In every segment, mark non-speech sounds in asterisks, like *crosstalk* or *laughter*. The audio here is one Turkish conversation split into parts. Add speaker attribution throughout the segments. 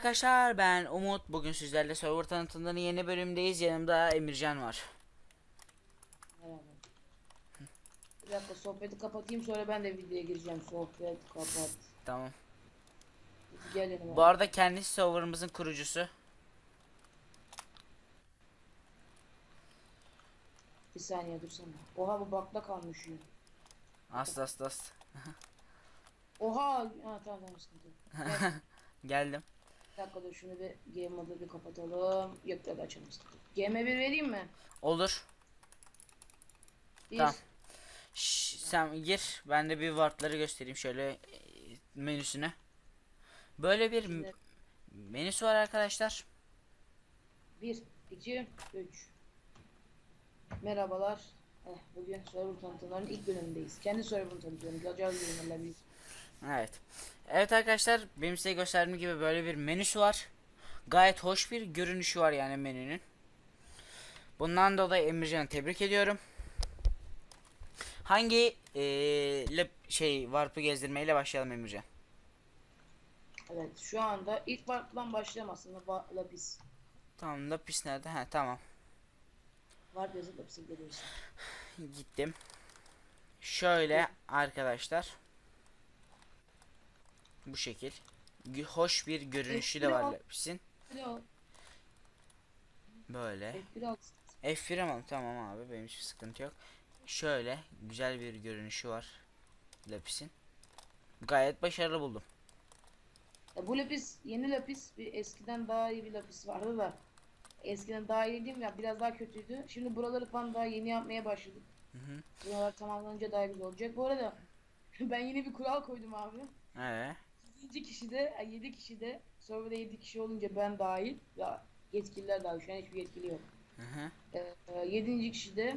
Speaker 1: arkadaşlar ben Umut. Bugün sizlerle server tanıtımının yeni bölümdeyiz. Yanımda Emircan var.
Speaker 2: Merhaba. Bir dakika sohbeti kapatayım sonra ben de videoya gireceğim. Sohbet kapat.
Speaker 1: Tamam.
Speaker 2: Gel yanıma.
Speaker 1: Bu arada kendisi serverımızın kurucusu.
Speaker 2: Bir saniye dursana. Oha bu bakla kalmış ya.
Speaker 1: Aslı aslı aslı.
Speaker 2: Oha. Ha tamam tamam. Gel, *laughs*
Speaker 1: Geldim.
Speaker 2: Dakika dur şunu bir game modu bir kapatalım. Yok da açalım sıkıntı. yok. GM1 vereyim mi?
Speaker 1: Olur.
Speaker 2: Bir.
Speaker 1: Tamam. Şş, sen gir. Ben de bir wardları göstereyim şöyle e, menüsüne. Böyle bir m- menüsü var arkadaşlar.
Speaker 2: 1, 2, 3. Merhabalar. Eh, bugün server tanıtımlarının ilk bölümündeyiz. Kendi. Gacar yayınlarla bir.
Speaker 1: Evet. Evet arkadaşlar benim size gösterdiğim gibi böyle bir menüsü var. Gayet hoş bir görünüşü var yani menünün. Bundan dolayı Emircan'ı tebrik ediyorum. Hangi eee lap- şey warp'ı gezdirmeyle başlayalım Emircan?
Speaker 2: Evet şu anda ilk farklıdan başlayalım aslında. Lapis.
Speaker 1: Tamam lapis nerede? Ha tamam.
Speaker 2: Var yazıp lapis'e geliyorsun.
Speaker 1: Gittim. Şöyle arkadaşlar. Bu şekil. Hoş bir görünüşü de var
Speaker 2: F1
Speaker 1: lapisin.
Speaker 2: F1 al.
Speaker 1: Böyle.
Speaker 2: F1 al.
Speaker 1: F1 ama tamam abi benim için sıkıntı yok. Şöyle güzel bir görünüşü var lapisin. Gayet başarılı buldum.
Speaker 2: Ya bu lapis yeni lapis bir eskiden daha iyi bir lapis vardı da eskiden daha iyi değil mi ya biraz daha kötüydü. Şimdi buraları falan daha yeni yapmaya başladık.
Speaker 1: Hı hı.
Speaker 2: Buralar tamamlanınca daha güzel olacak. Bu arada *laughs* ben yine bir kural koydum abi.
Speaker 1: Evet.
Speaker 2: 7 kişi de 7 kişi de serverda 7 kişi olunca ben dahil ya yetkililer dahil şu an hiçbir yetkili yok.
Speaker 1: Hı hı.
Speaker 2: Ee, 7. kişi de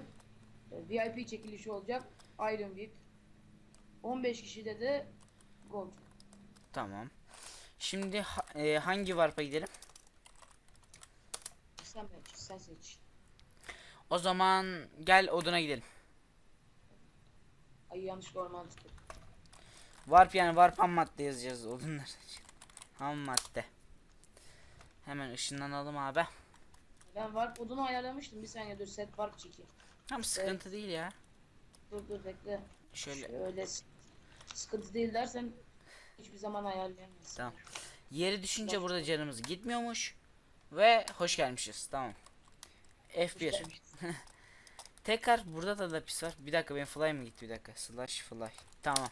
Speaker 2: e, VIP çekilişi olacak. Iron VIP. 15 kişide de Gold.
Speaker 1: Tamam. Şimdi ha- e, hangi warp'a gidelim?
Speaker 2: Sen seç, sen seç.
Speaker 1: O zaman gel oduna gidelim.
Speaker 2: Ay yanlış orman tıklı.
Speaker 1: Warp yani warp ham madde yazacağız odunlar için. Ham madde. Hemen ışınlanalım abi.
Speaker 2: Ben warp odunu ayarlamıştım. Bir saniye dur set warp çekeyim.
Speaker 1: Tam sıkıntı değil ya.
Speaker 2: Dur dur bekle.
Speaker 1: Şöyle
Speaker 2: Şöyle sıkıntı değil dersen hiçbir zaman ayarlayamazsın.
Speaker 1: Tamam. Yeri düşünce burada canımız gitmiyormuş. Ve hoş gelmişiz. Tamam. F1. *laughs* Tekrar burada da lapis var. Bir dakika benim fly mı gitti bir dakika. Slash fly. Tamam.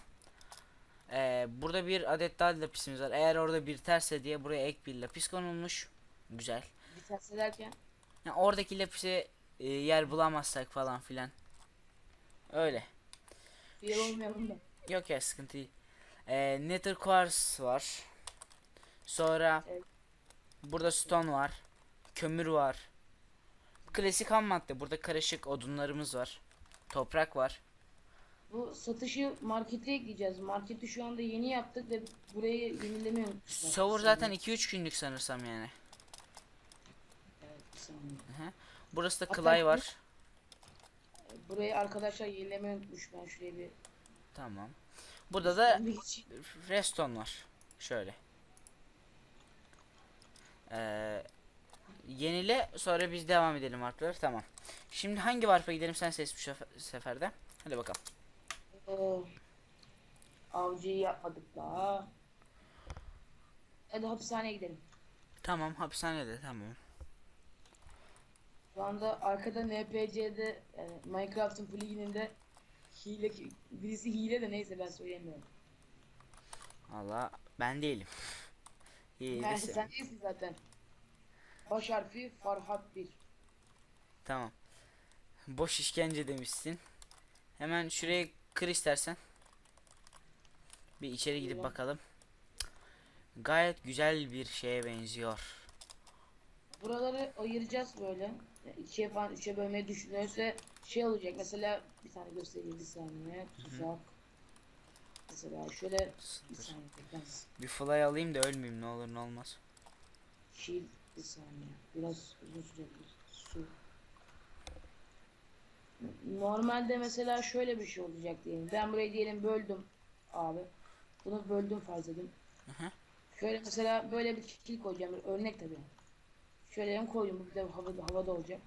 Speaker 1: Ee, burada bir adet daha lapisimiz var. Eğer orada bir terse diye buraya ek bir lapis konulmuş. Güzel.
Speaker 2: Bir ters ederken
Speaker 1: Yani oradaki lapise e, yer bulamazsak falan filan. Öyle.
Speaker 2: bir olmayalım da.
Speaker 1: Yok ya sıkıntı değil. Ee, Nether Quartz var. Sonra
Speaker 2: Evet.
Speaker 1: burada stone var. Kömür var. Klasik ham madde. Burada karışık odunlarımız var. Toprak var.
Speaker 2: Bu satışı markete ekleyeceğiz. Marketi şu anda yeni yaptık ve burayı yenilemeyi unutmuşlar. Bir
Speaker 1: zaten
Speaker 2: saniye.
Speaker 1: 2-3 günlük sanırsam yani.
Speaker 2: Evet, saniye.
Speaker 1: Burası da
Speaker 2: Hatta
Speaker 1: Clay var.
Speaker 2: Burayı arkadaşlar yenilemeyi unutmuş. Ben şuraya bir...
Speaker 1: Tamam. Burada da
Speaker 2: bir geçeyim.
Speaker 1: Reston var. Şöyle. Ee, yenile sonra biz devam edelim warp'ları. Tamam. Şimdi hangi warp'a gidelim sen seç bu sefer- seferde. Hadi bakalım.
Speaker 2: Ee, avcıyı yapmadık daha. Hadi hapishaneye gidelim.
Speaker 1: Tamam hapishanede tamam.
Speaker 2: Şu anda arkada NPC'de yani Minecraft'ın plugininde hile birisi hile de neyse ben söyleyemiyorum.
Speaker 1: Valla ben değilim. İyi *laughs*
Speaker 2: Yani sen değilsin zaten. Baş harfi Farhat 1.
Speaker 1: Tamam. Boş işkence demişsin. Hemen şuraya kır istersen. Bir içeri gidip bakalım. Gayet güzel bir şeye benziyor.
Speaker 2: Buraları ayıracağız böyle. İkiye falan üçe bölmeyi düşünüyorsa şey olacak mesela bir tane göstereyim bir saniye tuzak. Mesela şöyle bir saniye biraz
Speaker 1: Bir fly alayım da ölmeyeyim ne olur ne olmaz.
Speaker 2: shield bir saniye biraz uzun sürebilir su. Normalde mesela şöyle bir şey olacak diyelim. Ben burayı diyelim böldüm abi. Bunu böldüm farz edin. Şöyle mesela böyle bir şekil koyacağım. Bir örnek tabii. Şöyle hem koydum. Bu bir de havada, havada olacak.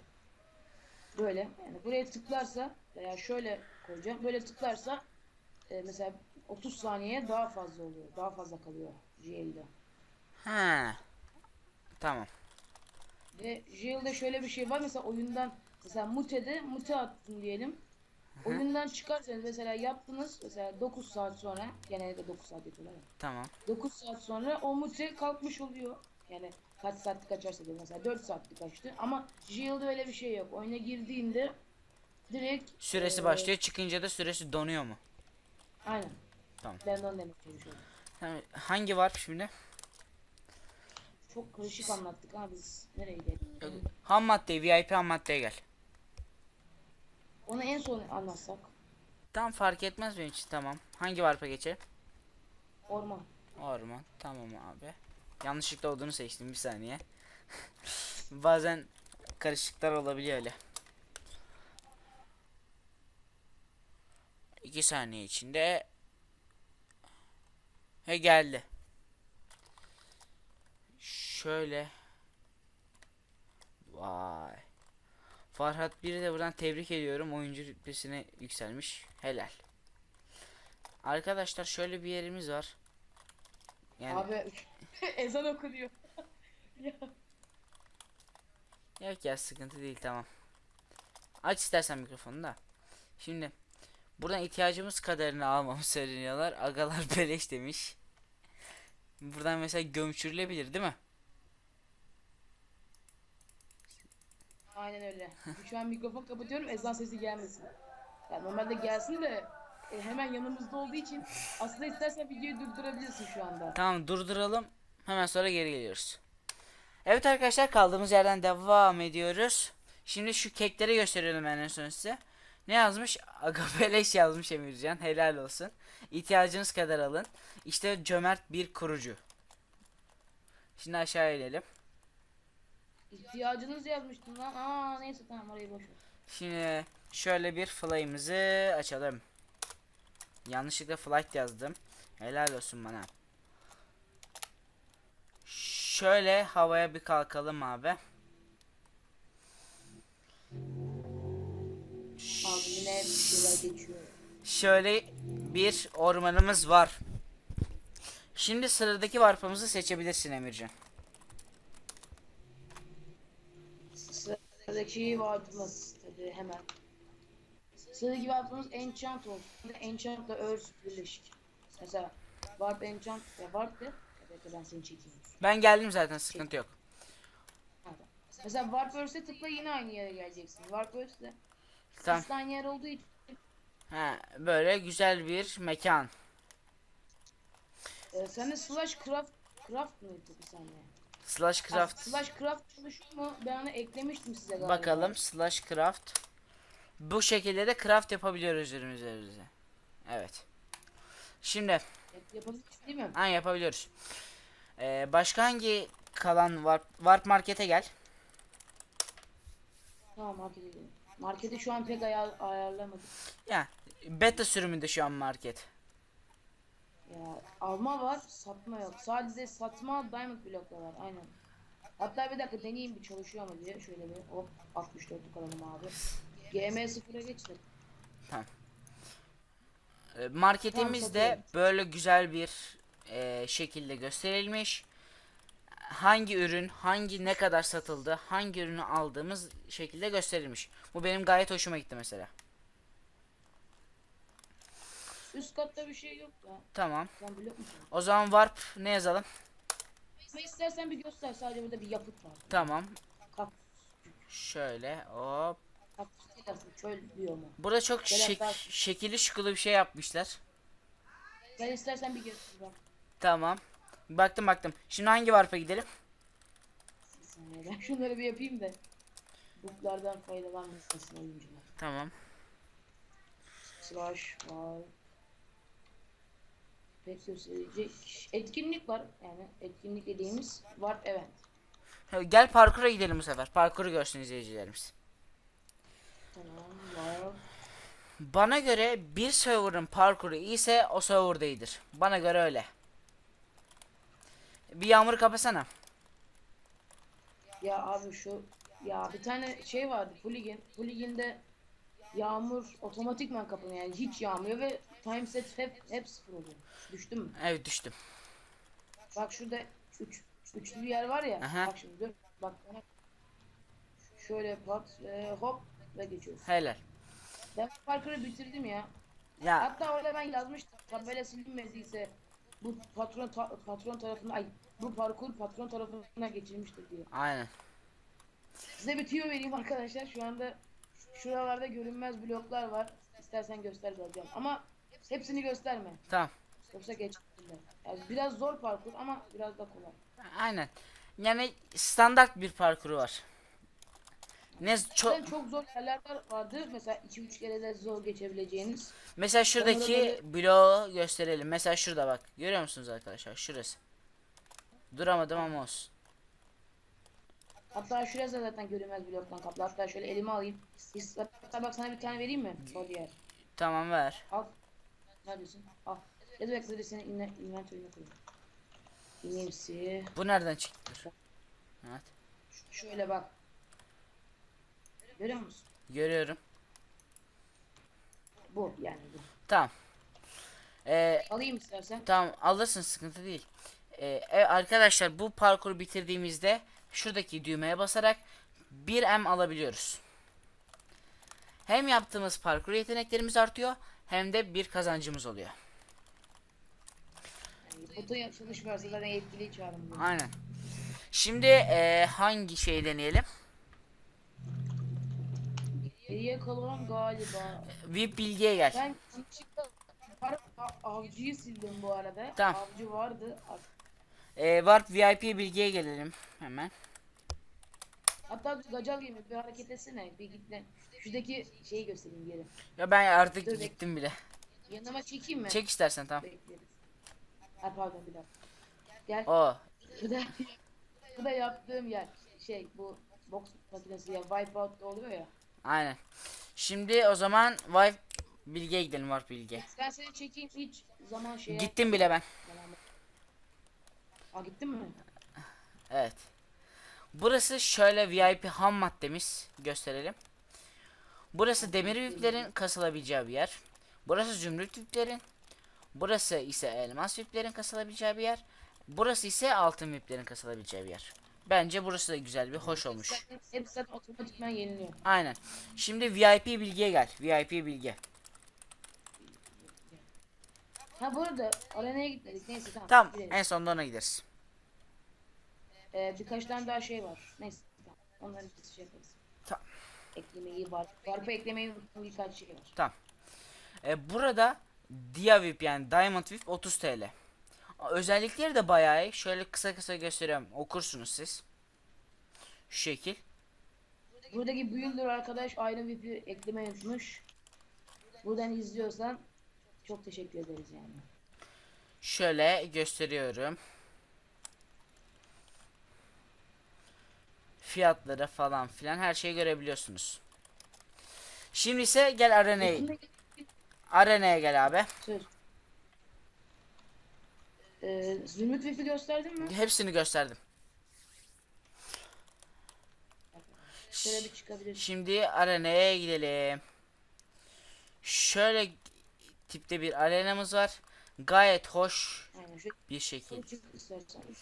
Speaker 2: Böyle. Yani buraya tıklarsa veya şöyle koyacağım. Böyle tıklarsa e, mesela 30 saniye daha fazla oluyor. Daha fazla kalıyor JL'de.
Speaker 1: Ha. Tamam.
Speaker 2: Ve JL'de şöyle bir şey var. Mesela oyundan mesela mute'de mute attın diyelim. Oyundan çıkarsanız mesela yaptınız mesela 9 saat sonra genelde 9 saat yapıyorlar ya.
Speaker 1: Tamam.
Speaker 2: 9 saat sonra o mute kalkmış oluyor. Yani kaç saatlik açarsa diyor mesela 4 saatlik açtı ama Jill'de öyle bir şey yok. Oyuna girdiğinde direkt
Speaker 1: Süresi
Speaker 2: eee,
Speaker 1: başlıyor. Çıkınca da süresi donuyor mu?
Speaker 2: Aynen.
Speaker 1: Tamam.
Speaker 2: Ben de onu demek.
Speaker 1: Tamam. Hangi var şimdi?
Speaker 2: Çok karışık anlattık ha biz nereye gidelim?
Speaker 1: Ham madde, VIP ham maddeye gel.
Speaker 2: Onu en son anlatsak.
Speaker 1: Tam fark etmez benim için tamam. Hangi varpa geçelim?
Speaker 2: Orman.
Speaker 1: Orman. Tamam abi. Yanlışlıkla olduğunu seçtim bir saniye. *laughs* Bazen karışıklar olabiliyor öyle. İki saniye içinde He geldi. Şöyle. Vay. Farhat biri de buradan tebrik ediyorum. Oyuncu rütbesine yükselmiş. Helal. Arkadaşlar şöyle bir yerimiz var. Yani
Speaker 2: Abi *laughs* ezan okunuyor. *laughs* ya.
Speaker 1: Yok ya sıkıntı değil tamam. Aç istersen mikrofonu da. Şimdi buradan ihtiyacımız kadarını almamı söyleniyorlar. Agalar beleş demiş. Buradan mesela gömçürülebilir değil mi?
Speaker 2: Aynen öyle. Şu an mikrofon kapatıyorum ezan sesi gelmesin. Yani normalde gelsin de e, hemen yanımızda olduğu için aslında istersen videoyu durdurabilirsin şu anda.
Speaker 1: Tamam durduralım. Hemen sonra geri geliyoruz. Evet arkadaşlar kaldığımız yerden devam ediyoruz. Şimdi şu kekleri gösteriyorum en son size. Ne yazmış? *laughs* Aga beleş yazmış Emircan. Helal olsun. İhtiyacınız kadar alın. İşte cömert bir kurucu. Şimdi aşağı inelim.
Speaker 2: İhtiyacınız yazmıştın lan. Aa neyse tamam orayı boş ver.
Speaker 1: Şimdi şöyle bir fly'ımızı açalım. Yanlışlıkla flight yazdım. Helal olsun bana. Şöyle havaya bir kalkalım abi.
Speaker 2: Abi yine bir şeyler geçiyor.
Speaker 1: Şöyle bir ormanımız var. Şimdi sıradaki varpamızı seçebilirsin Emircan.
Speaker 2: Sıradaki varpımız tabii hemen. Sıradaki varpımız enchant olsun. Enchant'la Earth birleşik. Mesela warp enchant ya warp de. Evet ben seni çekeyim.
Speaker 1: Ben geldim zaten sıkıntı yok.
Speaker 2: Hadi. Mesela Warp Earth'e tıkla yine aynı yere geleceksin. Warp Earth'te
Speaker 1: Tamam.
Speaker 2: aynı yer olduğu için
Speaker 1: Ha, böyle güzel bir mekan.
Speaker 2: e, sende slash craft craft mıydı bir saniye?
Speaker 1: Slash craft.
Speaker 2: slash craft çalışıyor mu? Ben onu eklemiştim size galiba.
Speaker 1: Bakalım slash craft. Bu şekilde de craft yapabiliyoruz ürünümüzü. Evet. Şimdi
Speaker 2: Yapabiliriz değil mi?
Speaker 1: ha yapabiliyoruz. Ee, başka hangi kalan warp, warp markete gel.
Speaker 2: Tamam markete gidelim. Marketi şu an pek ayar, ayarlamadım.
Speaker 1: Ya beta sürümünde şu an market.
Speaker 2: Ya alma var, satma yok. Sadece satma diamond bloklar var. Aynen. Hatta bir dakika deneyeyim bir çalışıyor mu diye. Şöyle bir hop 64'lük alalım abi. GM0'a geçtim.
Speaker 1: Ee, Marketimizde
Speaker 2: satıyorum.
Speaker 1: böyle güzel bir e, şekilde gösterilmiş. Hangi ürün, hangi ne kadar satıldı, hangi ürünü aldığımız şekilde gösterilmiş. Bu benim gayet hoşuma gitti mesela.
Speaker 2: Üst katta bir şey yok ya.
Speaker 1: Tamam.
Speaker 2: Sen musun?
Speaker 1: O zaman warp ne yazalım?
Speaker 2: Ama istersen bir göster. Sadece burada bir yapıt var.
Speaker 1: Tamam.
Speaker 2: Kap,
Speaker 1: Şöyle hop.
Speaker 2: kap, çöl diyor mu?
Speaker 1: Burada çok şek şekilli şukulu bir şey yapmışlar.
Speaker 2: Sen istersen bir göster. Bak.
Speaker 1: Tamam. Baktım baktım. Şimdi hangi warp'a gidelim?
Speaker 2: Bir saniye ben şunları bir yapayım da. Booklardan faydalanmasın oyuncular.
Speaker 1: Tamam.
Speaker 2: Slash var. Pek gösterici. Etkinlik var. Yani etkinlik dediğimiz var evet.
Speaker 1: Ha, Gel parkura gidelim bu sefer. Parkuru görsün izleyicilerimiz.
Speaker 2: Tamam var.
Speaker 1: Bana göre bir server'ın parkuru iyiyse o server'da iyidir. Bana göre öyle. Bir yağmuru kapasana.
Speaker 2: Ya abi şu ya bir tane şey vardı plugin. Plugin'de yağmur otomatikman kapanıyor yani hiç yağmıyor ve timeset hep hep sıfır oluyor. Düştüm mü?
Speaker 1: Evet düştüm.
Speaker 2: Bak şurada üç, üçlü bir yer var ya.
Speaker 1: Aha.
Speaker 2: Bak şimdi dur. Bak bana. Şöyle pat ve hop ve geçiyoruz.
Speaker 1: Helal.
Speaker 2: Ben parkuru bitirdim ya.
Speaker 1: Ya
Speaker 2: Hatta orada ben yazmıştım. Tabela silinmediyse bu patron ta- patron tarafına ay bu parkur patron tarafına geçilmiştir diye.
Speaker 1: aynen.
Speaker 2: Size bir tüyo vereyim arkadaşlar. Şu anda şuralarda görünmez bloklar var. İstersen göster alacağım. Ama hepsini gösterme.
Speaker 1: Tamam.
Speaker 2: Yoksa geçerler. Yani biraz zor parkur ama biraz da kolay.
Speaker 1: Aynen. Yani standart bir parkuru var. Ne çok
Speaker 2: çok zor yerler vardı. Mesela 2-3 kere de zor geçebileceğiniz.
Speaker 1: mesela şuradaki bloğu gösterelim. Mesela şurada bak. Görüyor musunuz arkadaşlar? Şurası. Duramadım ama olsun.
Speaker 2: Hatta şurası zaten görünmez bloktan kaplı. Hatta şöyle elime alayım. Hatta bak sana bir tane vereyim mi? O diğer.
Speaker 1: Tamam ver.
Speaker 2: Al. Neredesin? Al. Ya da bekle seni inle, inventörüne koyayım. İneyimsi.
Speaker 1: Bu nereden çıktı? Evet.
Speaker 2: Şöyle bak. Görüyor musun?
Speaker 1: Görüyorum.
Speaker 2: Bu yani bu.
Speaker 1: Tamam. Ee,
Speaker 2: Alayım istersen.
Speaker 1: tamam alırsın sıkıntı değil. Ee, e, arkadaşlar bu parkuru bitirdiğimizde şuradaki düğmeye basarak 1M alabiliyoruz. Hem yaptığımız parkur yeteneklerimiz artıyor hem de bir kazancımız oluyor.
Speaker 2: Yani foto çalışmıyorsa zaten yetkiliyi çağırın. bunu.
Speaker 1: Aynen. Şimdi e, hangi şeyi deneyelim?
Speaker 2: Geriye kalan galiba.
Speaker 1: VIP bilgiye gel.
Speaker 2: Ben yanlışlıkla par- a- avcıyı sildim bu arada.
Speaker 1: Tamam.
Speaker 2: Avcı vardı.
Speaker 1: E, Warp VIP bilgiye gelelim hemen.
Speaker 2: Hatta gacal gibi bir hareket etsene. Bir git. Şuradaki şeyi göstereyim geri.
Speaker 1: Ya ben artık
Speaker 2: Dur,
Speaker 1: gittim bile.
Speaker 2: Yanıma çekeyim mi?
Speaker 1: Çek istersen tamam.
Speaker 2: Bekleriz. Ha pardon bir dakika. Gel.
Speaker 1: O
Speaker 2: Bu da, *laughs* bu da yaptığım yer. Şey bu box makinesi ya Wipeout'ta oluyor ya.
Speaker 1: aynen. Şimdi o zaman Wipe bilgiye gidelim Warp bilgiye.
Speaker 2: Ben seni çekeyim hiç zaman şey
Speaker 1: Gittim bile ben.
Speaker 2: Aa gittin mi?
Speaker 1: Evet. Burası şöyle VIP ham maddemiz gösterelim. Burası demir VIP'lerin kasılabileceği bir yer. Burası zümrüt VIP'lerin. Burası ise elmas VIP'lerin kasılabileceği bir yer. Burası ise altın VIP'lerin kasılabileceği bir yer. Bence burası da güzel bir hoş olmuş.
Speaker 2: Hepsi zaten otomatikman yeniliyor.
Speaker 1: Aynen. Şimdi VIP bilgiye gel. VIP bilgi.
Speaker 2: Ha bu arada arenaya gitmedik. Neyse tamam.
Speaker 1: Tamam
Speaker 2: gidelim.
Speaker 1: en sonunda ona gideriz.
Speaker 2: Ee, birkaç tane daha şey var. Neyse tamam. Onları biz şey yaparız.
Speaker 1: Tamam.
Speaker 2: Eklemeyi var. Varpa eklemeyi unuttuğum birkaç şey var.
Speaker 1: E, burada Dia VIP yani Diamond VIP 30 TL. Özellikleri de bayağı iyi. Şöyle kısa kısa gösteriyorum. Okursunuz siz. Şu şekil.
Speaker 2: Buradaki büyüldür arkadaş Iron VIP'i eklemeyi unutmuş. Buradan izliyorsan çok teşekkür ederiz yani.
Speaker 1: Şöyle gösteriyorum. Fiyatları falan filan her şeyi görebiliyorsunuz. Şimdi ise gel arenaya. Arenaya gel abi.
Speaker 2: Ee, Zümrüt VIP'i gösterdin mi?
Speaker 1: Hepsini gösterdim.
Speaker 2: Şöyle bir çıkabilir.
Speaker 1: Şimdi arenaya gidelim. Şöyle tipte bir arenamız var. Gayet hoş bir şekil.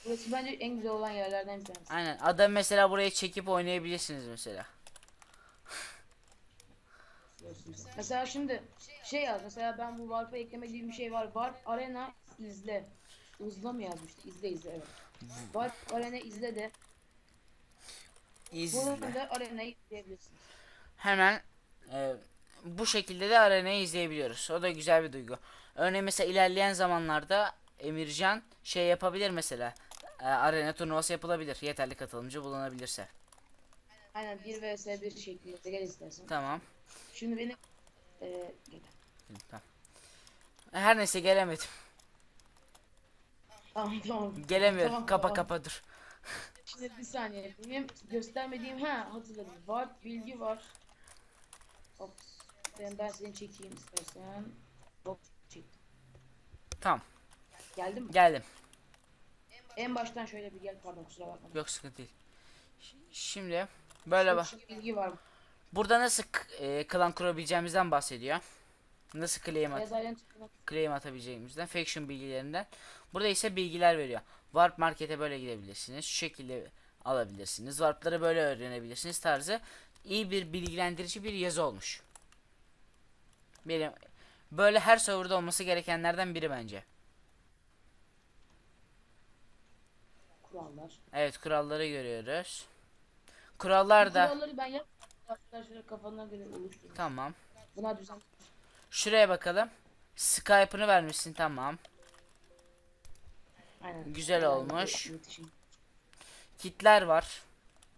Speaker 2: Burası bence en güzel olan yerlerden bir tanesi.
Speaker 1: Aynen. Adam mesela buraya çekip oynayabilirsiniz mesela.
Speaker 2: Mesela şimdi şey yaz mesela ben bu Warp'a eklemediğim bir şey var. Warp Arena izle. Hızla mı yazmıştı? İzle izle evet. Warp Arena izle de
Speaker 1: İzle.
Speaker 2: buradan da Arena'yı izleyebilirsiniz.
Speaker 1: Hemen e, bu şekilde de arenayı izleyebiliyoruz. O da güzel bir duygu. Örneğin mesela ilerleyen zamanlarda Emircan şey yapabilir mesela. E, arena turnuvası yapılabilir. Yeterli katılımcı bulunabilirse.
Speaker 2: Aynen 1 vs 1 şeklinde gel istersen.
Speaker 1: Tamam.
Speaker 2: Şimdi benim eee
Speaker 1: Tamam. Her neyse gelemedim.
Speaker 2: tamam tamam.
Speaker 1: Gelemiyorum.
Speaker 2: Tamam,
Speaker 1: kapa
Speaker 2: tamam.
Speaker 1: kapa dur.
Speaker 2: Şimdi bir saniye. Benim göstermediğim ha hatırladım. Var bilgi var. Hop. Ben, ben seni çekeyim istersen. Hop çek.
Speaker 1: Tamam.
Speaker 2: Geldin mi?
Speaker 1: Geldim.
Speaker 2: En baştan şöyle bir gel pardon kusura bakma.
Speaker 1: Yok sıkıntı değil. Ş- Şimdi böyle bak.
Speaker 2: Çok bilgi var.
Speaker 1: Burada nasıl k- e, klan kurabileceğimizden bahsediyor. Nasıl claim, at
Speaker 2: Island
Speaker 1: claim atabileceğimizden, faction bilgilerinden. Burada ise bilgiler veriyor. Warp markete böyle gidebilirsiniz. Şu şekilde alabilirsiniz. Warp'ları böyle öğrenebilirsiniz tarzı iyi bir bilgilendirici bir yazı olmuş. Benim böyle her serverda olması gerekenlerden biri bence.
Speaker 2: kurallar.
Speaker 1: Evet kuralları görüyoruz. Kurallar da
Speaker 2: Kuralları ben yap. Arkadaşlar kafanına göre oluşturun.
Speaker 1: tamam.
Speaker 2: Buna düzen.
Speaker 1: Şuraya bakalım. Skype'ını vermişsin tamam.
Speaker 2: Aynen.
Speaker 1: Güzel olmuş.
Speaker 2: iletişim.
Speaker 1: Kitler var.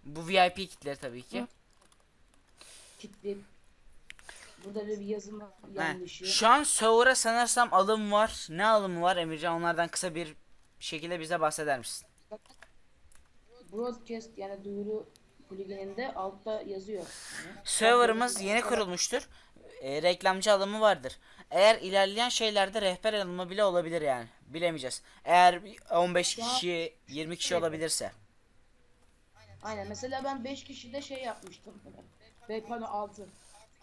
Speaker 1: Bu VIP kitleri tabii ki.
Speaker 2: Hı. Kitli. Burada bir yazım Yanlışı.
Speaker 1: Şu an server'a sanırsam alım var. Ne alımı var Emircan? Onlardan kısa bir şekilde bize bahseder misin?
Speaker 2: Broadcast yani duyuru plugininde altta yazıyor.
Speaker 1: Server'ımız yeni kurulmuştur. E, reklamcı alımı vardır. Eğer ilerleyen şeylerde rehber alımı bile olabilir yani. Bilemeyeceğiz. Eğer 15
Speaker 2: Ya-
Speaker 1: kişi, 20 kişi olabilirse.
Speaker 2: Aynen mesela ben 5 kişide şey yapmıştım. Pardon 6.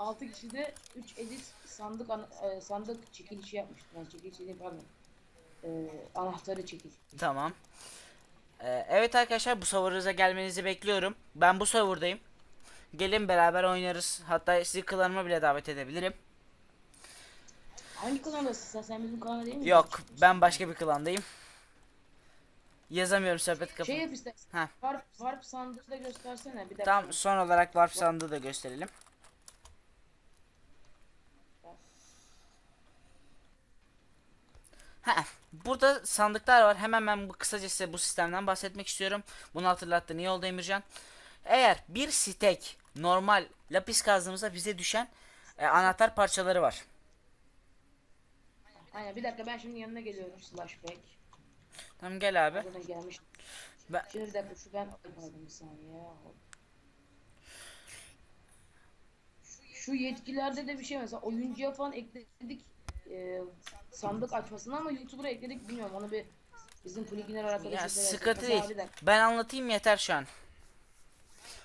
Speaker 2: 6 kişide 3 edit sandık e, sandık çekilişi yapmıştım. Yani çekilişi değil pardon. E, anahtarı çekil.
Speaker 1: Tamam. Ee, evet arkadaşlar bu server'ınıza gelmenizi bekliyorum. Ben bu server'dayım. Gelin beraber oynarız. Hatta sizi klanıma bile davet edebilirim.
Speaker 2: Hangi kanaldasın sen? Sen bizim kanalda değil mi?
Speaker 1: Yok ben başka bir klandayım. Yazamıyorum sohbet kapı.
Speaker 2: Şey yap istersen.
Speaker 1: Ha.
Speaker 2: Warp, warp sandığı da göstersene. Bir dakika.
Speaker 1: Tamam son olarak warp sandığı da gösterelim. Ha, burada sandıklar var. Hemen ben bu kısaca size bu sistemden bahsetmek istiyorum. Bunu hatırlattın iyi oldu Emircan. Eğer bir stek normal lapis kazdığımızda bize düşen e, anahtar parçaları var.
Speaker 2: Aynen bir dakika ben şimdi yanına geliyorum slash back.
Speaker 1: Tamam gel abi.
Speaker 2: Buradan gelmiş.
Speaker 1: Ben-
Speaker 2: Şimdi bir dakika şu ben bir saniye. Şu yetkilerde de bir şey mesela oyuncuya falan ekledik e, sandık açmasını ama YouTuber'a ekledik bilmiyorum onu bir bizim pluginler arkadaşlar.
Speaker 1: Ya sıkıntı değil. Ben anlatayım yeter şu an.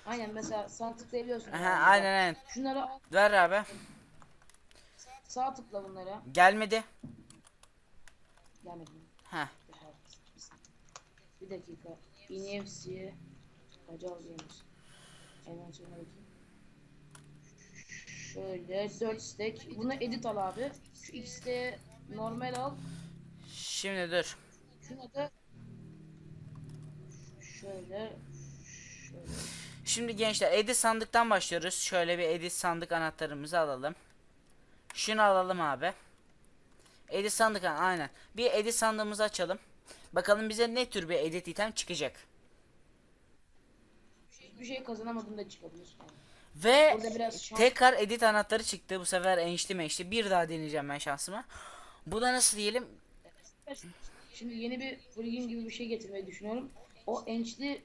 Speaker 2: Aynen mesela sağ tıklayabiliyorsun.
Speaker 1: Aha,
Speaker 2: yani.
Speaker 1: aynen aynen.
Speaker 2: Şunları al,
Speaker 1: Ver abi.
Speaker 2: sağ tıkla bunlara.
Speaker 1: Gelmedi.
Speaker 2: Gelmedi.
Speaker 1: Ha.
Speaker 2: Bir dakika. NFC Acı alıyoruz. Hemen şuna bakayım. Şöyle 4 stack. Bunu edit al abi. Şu X'te normal al.
Speaker 1: Şimdi dur.
Speaker 2: Şuna da şöyle şöyle.
Speaker 1: Şimdi gençler edit sandıktan başlıyoruz. Şöyle bir edit sandık anahtarımızı alalım. Şunu alalım abi. Edit sandık an- aynen. Bir edit sandığımızı açalım. Bakalım bize ne tür bir edit item çıkacak.
Speaker 2: Hiçbir şey kazanamadığında da çıkabilir.
Speaker 1: Ve
Speaker 2: Burada biraz şans-
Speaker 1: tekrar edit anahtarı çıktı. Bu sefer enişli menişli. Bir daha deneyeceğim ben şansımı. Bu da nasıl diyelim?
Speaker 2: Şimdi yeni bir plugin gibi bir şey getirmeyi düşünüyorum. O enchli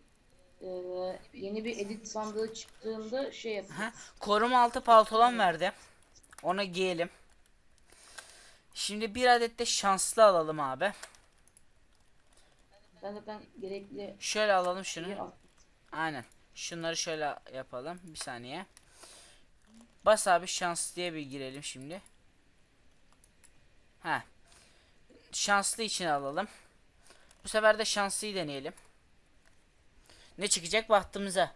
Speaker 2: e, yeni bir edit sandığı çıktığında şey yapacağız.
Speaker 1: Ha, koruma altı paltolan verdi. Onu giyelim. Şimdi bir adet de şanslı alalım abi.
Speaker 2: Ben zaten gerekli
Speaker 1: Şöyle alalım şunu. Aynen. Şunları şöyle yapalım. Bir saniye. Bas abi şans diye bir girelim şimdi. Ha. Şanslı için alalım. Bu sefer de şanslıyı deneyelim. Ne çıkacak bahtımıza.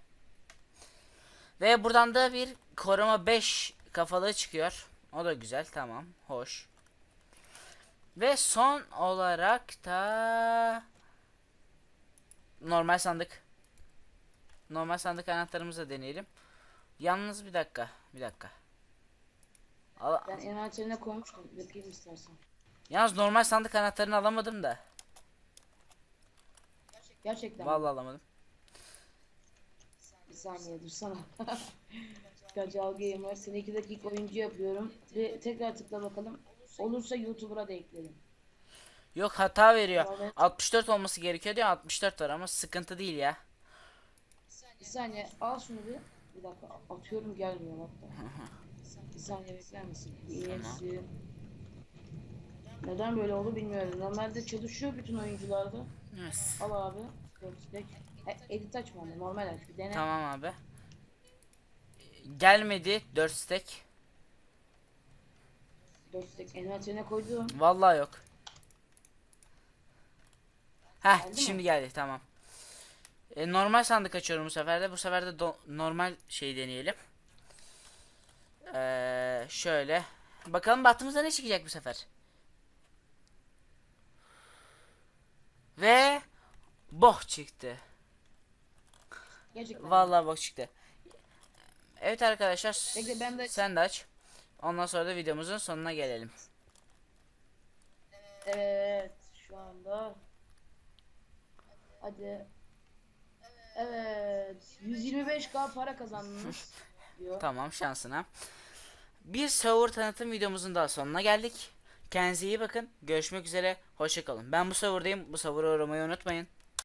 Speaker 1: Ve buradan da bir koruma 5 kafalığı çıkıyor. O da güzel. Tamam. Hoş. Ve son olarak da normal sandık. Normal sandık anahtarımızı da deneyelim. Yalnız bir dakika. Bir dakika. Al
Speaker 2: Ben envanterine koymuştum. Bakayım istersen.
Speaker 1: Yalnız normal sandık anahtarını alamadım da.
Speaker 2: Gerçekten.
Speaker 1: Vallahi alamadım.
Speaker 2: Bir saniye dursana. *laughs* Kacal Gamer. Seni 2 dakika oyuncu yapıyorum. Bir tekrar tıkla bakalım. Olursa YouTuber'a da eklerim.
Speaker 1: Yok hata veriyor.
Speaker 2: Normal-
Speaker 1: 64 olması gerekiyor diyor. 64 var ama sıkıntı değil ya.
Speaker 2: Bir saniye al şunu bir. Bir dakika atıyorum gelmiyor hatta. Bir saniye bekler misin? EFC. Neden böyle oldu bilmiyorum. Normalde çalışıyor bütün oyuncularda.
Speaker 1: Evet.
Speaker 2: Al abi. Dört stack. E, edit açma ama normal aç bir dene.
Speaker 1: Tamam abi. Gelmedi 4 stack.
Speaker 2: Dört stack envanterine koydum.
Speaker 1: Vallahi yok. Heh
Speaker 2: Geldi mi?
Speaker 1: şimdi geldi tamam. E, normal sandık açıyorum bu sefer de. Bu sefer de normal şey deneyelim. Ee, şöyle. Bakalım bahtımıza ne çıkacak bu sefer. Ve boh çıktı.
Speaker 2: Gerçekten.
Speaker 1: Vallahi boh çıktı. Evet arkadaşlar.
Speaker 2: Bekle, ben de-
Speaker 1: Sen de aç. Ondan sonra da videomuzun sonuna gelelim.
Speaker 2: Evet şu anda. Hadi. Evet. 125k para kazandınız. *laughs* diyor.
Speaker 1: Tamam şansına. Bir server tanıtım videomuzun daha sonuna geldik. Kendinize iyi bakın. Görüşmek üzere. Hoşçakalın. Ben bu serverdayım. Bu server'a uğramayı unutmayın.